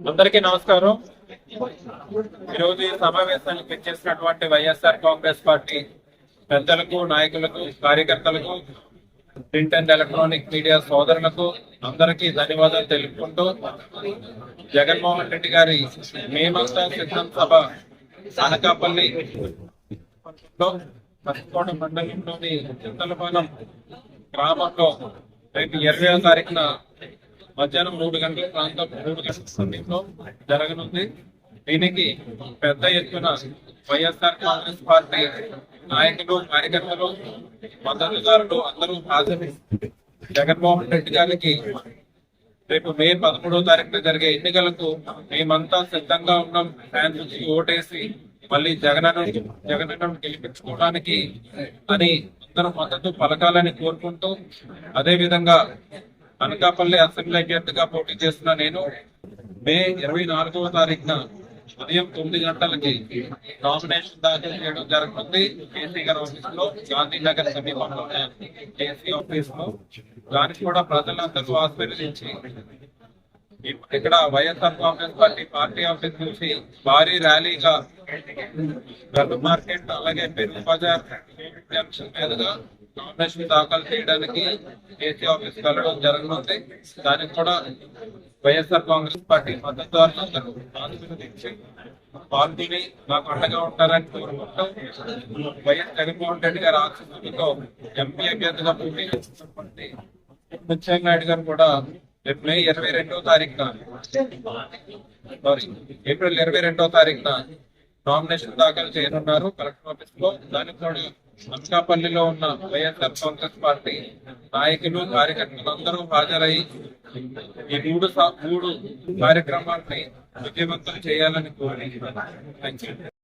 అందరికీ నమస్కారం. ఈరోజు ఈ సమావేశానికి ఇచ్చేసినటువంటి వైఎస్ఆర్ కాంగ్రెస్ పార్టీ పెద్దలకు నాయకులకు కార్యకర్తలకు ప్రింట్ అండ్ ఎలక్ట్రానిక్ మీడియా సోదరులకు అందరికీ ధన్యవాదాలు తెలుపుకుంటూ జగన్మోహన్ రెడ్డి గారి మేమంతా సిద్ధం సభ అనకాపల్లి లో మండలంలోని చింతలపాలెం గ్రామంలో రేపు ఇరవై తారీఖున మధ్యాహ్నం మూడు గంటల ప్రాంతం మూడు గంటల సమయంలో జరగనుంది. దీనికి పెద్ద ఎత్తున వైఎస్ఆర్ కాంగ్రెస్ పార్టీ నాయకులు కార్యకర్తలు మద్దతుదారులు అందరూ హాజరు జగన్మోహన్ రెడ్డి గారికి రేపు మే పదమూడవ తారీఖున జరిగే ఎన్నికలకు మేమంతా సిద్ధంగా ఉన్నాం. ఫ్యాన్స్ వచ్చి ఓటేసి మళ్ళీ జగనన్న జగనన్న గెలిపించుకోవడానికి అని అందరూ మద్దతు పలకాలని కోరుకుంటూ అదే విధంగా అనకాపల్లి అసెంబ్లీ అభ్యర్థిగా పోటీ చేస్తున్న నేను మే ఇరవై నాలుగవ తారీఖున ఉదయం తొమ్మిది గంటలకి నామినేషన్ దాఖలు చేయడం జరుగుతుంది. కేసీ గారి ఆఫీస్లో గాంధీనగర్ సమీపంలోనే కేసీ ఆఫీస్లో దానికి కూడా ప్రజలందరూ ఆశీర్వదించి ఇక్కడ YSR Congress party party office నుంచి భారీ ర్యాలీగా గల్లు మార్కెట్ అలాగే పెరుగు బజార్ జంక్షన్ మీదుగా నామినేషన్ దాఖలు చేయడానికి కేసీ ఆఫీస్ వెళ్ళడం జరగనుంది దానికి కూడా వైఎస్ఆర్ కాంగ్రెస్ పార్టీ మద్దతు ఆశీర్వదించి పాల్గొని నాకు అండగా ఉంటారని కోరుకుంటాం వైఎస్ జగన్మోహన్ రెడ్డి గారి ఆశీస్సులతో ఎంపీ అభ్యర్థిగా పోటీ చేస్తున్నటువంటి ముత్యం నాయుడు గారు కూడా రేపు మే ఇరవై రెండవ తారీఖున సారీ ఏప్రిల్ ఇరవై రెండవ తారీఖున నామినేషన్ దాఖలు చేయనున్నారు. కలెక్టర్ ఆఫీస్లో దానికి కూడా అనకాపల్లిలో ఉన్న వైఎస్ఆర్ కాంగ్రెస్ పార్టీ నాయకులు కార్యకర్తలు అందరూ హాజరై ఈ మూడు మూడు కార్యక్రమాల్ని విజయవంతం చేయాలని కోరుకుంటున్నాను